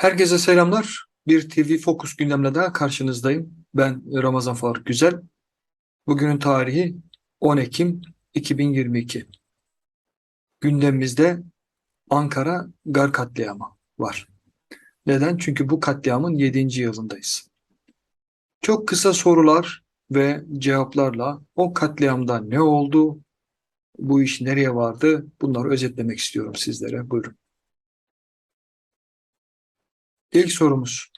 Herkese selamlar. Bir TV Focus gündemle daha karşınızdayım. Ben Ramazan Faruk Güzel. Bugünün tarihi 10 Ekim 2022. Gündemimizde Ankara Gar katliamı var. Neden? Çünkü bu katliamın 7. yılındayız. Çok kısa sorular ve cevaplarla o katliamda ne oldu, bu iş nereye vardı bunları özetlemek istiyorum sizlere. Buyurun. İlk sorumuz.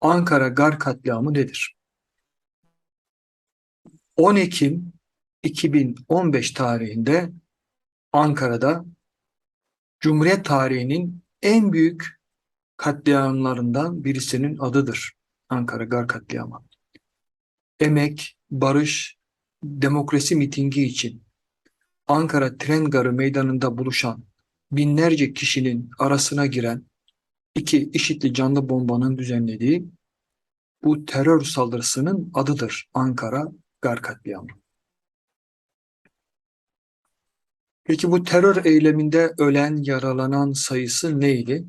Ankara Gar katliamı nedir? 10 Ekim 2015 tarihinde Ankara'da Cumhuriyet tarihinin en büyük katliamlarından birisinin adıdır. Ankara Gar katliamı. Emek, barış, demokrasi mitingi için Ankara Tren Garı meydanında buluşan binlerce kişinin arasına giren iki IŞİD'li canlı bombanın düzenlediği bu terör saldırısının adıdır Ankara Gar katliamı. Peki bu terör eyleminde ölen, yaralanan sayısı neydi?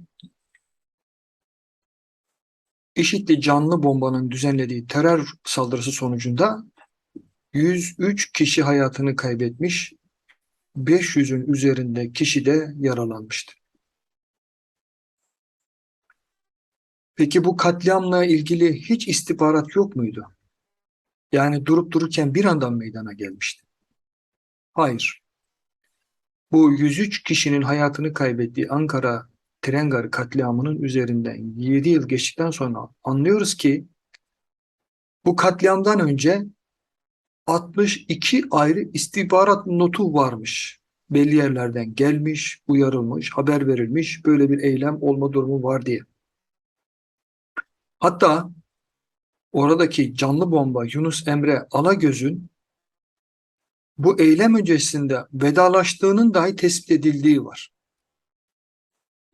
IŞİD'li canlı bombanın düzenlediği terör saldırısı sonucunda 103 kişi hayatını kaybetmiş, 500'ün üzerinde kişi de yaralanmıştı. Peki bu katliamla ilgili hiç istihbarat yok muydu? Yani durup dururken bir anda meydana gelmişti. Hayır. Bu 103 kişinin hayatını kaybettiği Ankara tren garı katliamının üzerinden 7 yıl geçtikten sonra anlıyoruz ki bu katliamdan önce 62 ayrı istihbarat notu varmış. Belli yerlerden gelmiş, uyarılmış, haber verilmiş, böyle bir eylem olma durumu var diye. Hatta oradaki canlı bomba Yunus Emre Alagöz'ün bu eylem öncesinde vedalaştığının dahi tespit edildiği var.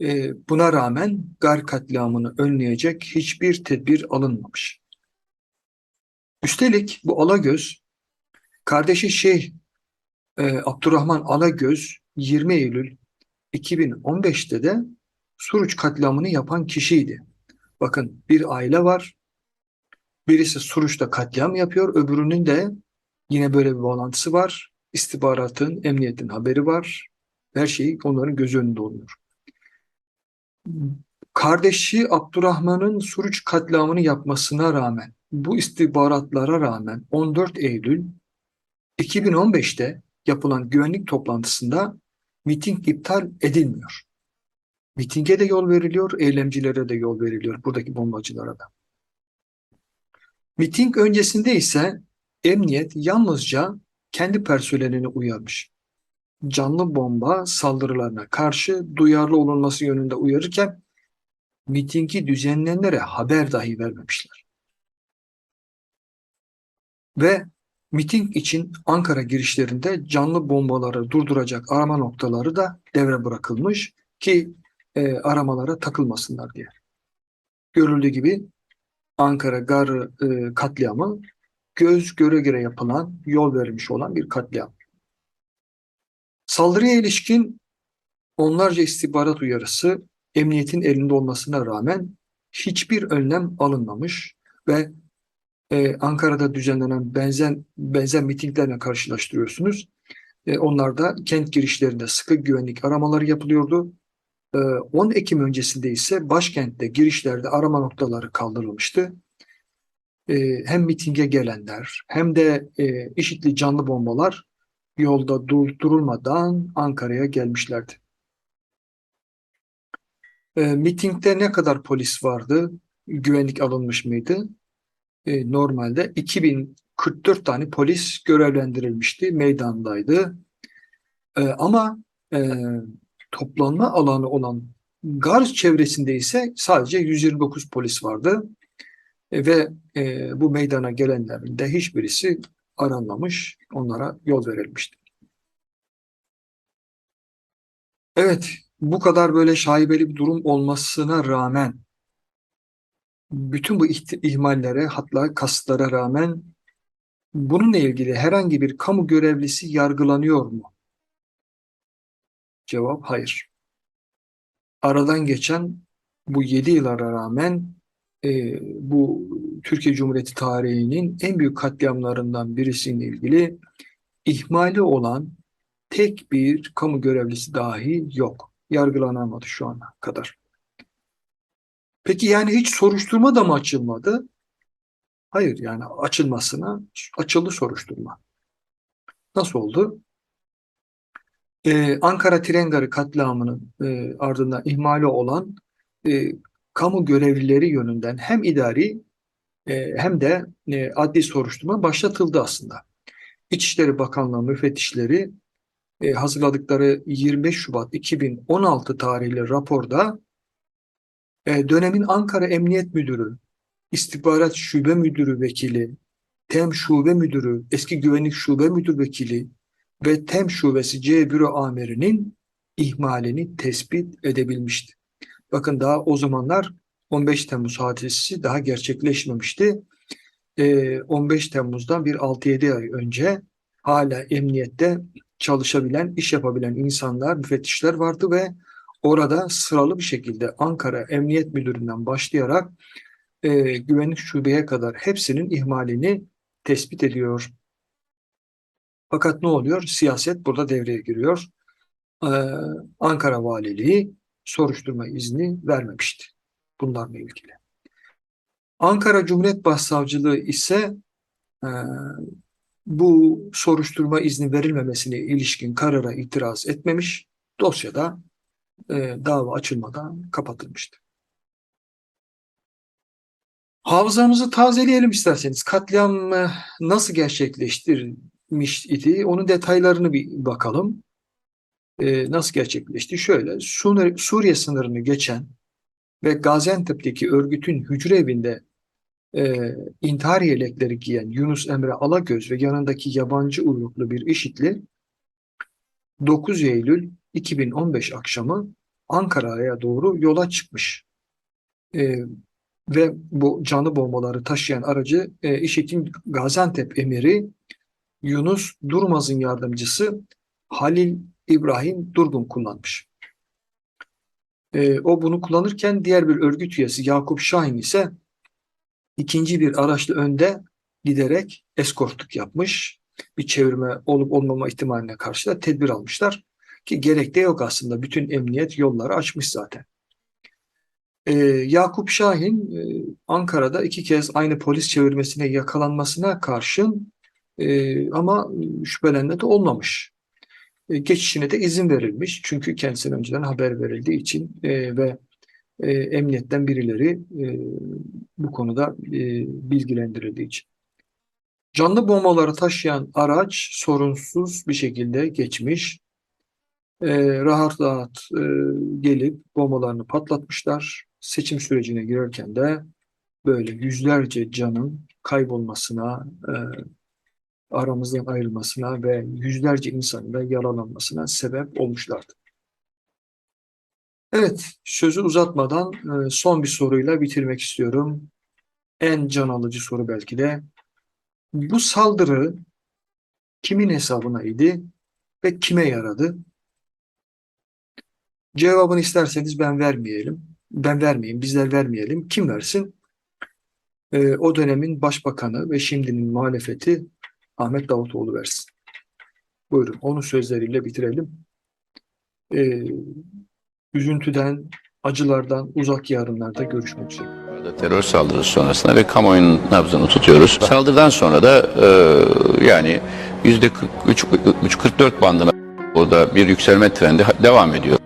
Ee, buna rağmen Gar katliamını önleyecek hiçbir tedbir alınmamış. Üstelik bu Alagöz, kardeşi Şeyh e, Abdurrahman Alagöz 20 Eylül 2015'te de Suruç katliamını yapan kişiydi. Bakın bir aile var. Birisi Suruç'ta katliam yapıyor. Öbürünün de yine böyle bir bağlantısı var. İstihbaratın, emniyetin haberi var. Her şey onların göz önünde oluyor. Kardeşi Abdurrahman'ın Suruç katliamını yapmasına rağmen, bu istihbaratlara rağmen 14 Eylül 2015'te yapılan güvenlik toplantısında miting iptal edilmiyor. Mitinge de yol veriliyor, eylemcilere de yol veriliyor, buradaki bombacılara da. Miting öncesinde ise emniyet yalnızca kendi personelini uyarmış. Canlı bomba saldırılarına karşı duyarlı olunması yönünde uyarırken mitingi düzenleyenlere haber dahi vermemişler. Ve miting için Ankara girişlerinde canlı bombaları durduracak arama noktaları da devre bırakılmış ki e, aramalara takılmasınlar diye. Görüldüğü gibi Ankara Garı e, katliamı göz göre göre yapılan, yol verilmiş olan bir katliam. Saldırıya ilişkin onlarca istihbarat uyarısı emniyetin elinde olmasına rağmen hiçbir önlem alınmamış ve e, Ankara'da düzenlenen benzer, benzer mitinglerle karşılaştırıyorsunuz. E, onlarda kent girişlerinde sıkı güvenlik aramaları yapılıyordu 10 ee, Ekim öncesinde ise başkentte girişlerde arama noktaları kaldırılmıştı. Ee, hem mitinge gelenler hem de e, IŞİD'li canlı bombalar yolda durdurulmadan Ankara'ya gelmişlerdi. Ee, mitingde ne kadar polis vardı? Güvenlik alınmış mıydı? Normalde 2044 tane polis görevlendirilmişti, meydandaydı. Ama e, toplanma alanı olan Garz çevresinde ise sadece 129 polis vardı. E, ve e, bu meydana gelenlerin de hiçbirisi aranmamış, onlara yol verilmişti. Evet, bu kadar böyle şaibeli bir durum olmasına rağmen bütün bu ihmallere hatta kasıtlara rağmen bununla ilgili herhangi bir kamu görevlisi yargılanıyor mu? Cevap hayır. Aradan geçen bu 7 yıla rağmen e, bu Türkiye Cumhuriyeti tarihinin en büyük katliamlarından birisiyle ilgili ihmali olan tek bir kamu görevlisi dahi yok. Yargılanamadı şu ana kadar. Peki yani hiç soruşturma da mı açılmadı? Hayır yani açılmasına açıldı soruşturma. Nasıl oldu? Ee, Ankara Tren Garı katliamının e, ardından ihmali olan e, kamu görevlileri yönünden hem idari e, hem de e, adli soruşturma başlatıldı aslında. İçişleri Bakanlığı müfettişleri e, hazırladıkları 25 Şubat 2016 tarihli raporda e, dönemin Ankara Emniyet Müdürü, İstihbarat Şube Müdürü Vekili, TEM Şube Müdürü, Eski Güvenlik Şube Müdür Vekili ve TEM Şubesi C Büro Amirinin ihmalini tespit edebilmişti. Bakın daha o zamanlar 15 Temmuz hadisesi daha gerçekleşmemişti. Ee, 15 Temmuz'dan bir 6-7 ay önce hala emniyette çalışabilen, iş yapabilen insanlar, müfettişler vardı ve orada sıralı bir şekilde Ankara Emniyet Müdürü'nden başlayarak e, güvenlik şubeye kadar hepsinin ihmalini tespit ediyor. Fakat ne oluyor? Siyaset burada devreye giriyor. Ee, Ankara Valiliği soruşturma izni vermemişti bunlarla ilgili. Ankara Cumhuriyet Başsavcılığı ise e, bu soruşturma izni verilmemesine ilişkin karara itiraz etmemiş. Dosyada e, dava açılmadan kapatılmıştı. Hafızamızı tazeleyelim isterseniz. Katliam e, nasıl gerçekleştirilmiş idi? Onun detaylarını bir bakalım. E, nasıl gerçekleşti? Şöyle, Suriye, Suriye sınırını geçen ve Gaziantep'teki örgütün hücre evinde e, intihar yelekleri giyen Yunus Emre Alagöz ve yanındaki yabancı uyruklu bir IŞİD'li 9 Eylül 2015 akşamı Ankara'ya doğru yola çıkmış. E, ve bu canlı bombaları taşıyan aracı e, IŞİD'in Gaziantep emiri Yunus Durmaz'ın yardımcısı Halil İbrahim Durgun kullanmış. E, o bunu kullanırken diğer bir örgüt üyesi Yakup Şahin ise ikinci bir araçla önde giderek eskortluk yapmış. Bir çevirme olup olmama ihtimaline karşı da tedbir almışlar. Ki gerek de yok aslında. Bütün emniyet yolları açmış zaten. Ee, Yakup Şahin e, Ankara'da iki kez aynı polis çevirmesine yakalanmasına karşın e, ama şüphelenme de olmamış. E, geçişine de izin verilmiş. Çünkü kendisine önceden haber verildiği için e, ve e, emniyetten birileri e, bu konuda e, bilgilendirildiği için. Canlı bombaları taşıyan araç sorunsuz bir şekilde geçmiş. E, rahat rahat e, gelip bombalarını patlatmışlar. Seçim sürecine girerken de böyle yüzlerce canın kaybolmasına, e, aramızdan ayrılmasına ve yüzlerce insanın da yaralanmasına sebep olmuşlardı. Evet, sözü uzatmadan e, son bir soruyla bitirmek istiyorum. En can alıcı soru belki de. Bu saldırı kimin hesabına idi ve kime yaradı? Cevabını isterseniz ben vermeyelim. Ben vermeyeyim, bizler vermeyelim. Kim versin? E, o dönemin başbakanı ve şimdinin muhalefeti Ahmet Davutoğlu versin. Buyurun, onun sözleriyle bitirelim. E, üzüntüden, acılardan uzak yarınlarda görüşmek üzere. Terör saldırısı sonrasında ve kamuoyunun nabzını tutuyoruz. Saldırıdan sonra da e, yani yüzde 43-44 bandına orada bir yükselme trendi devam ediyor.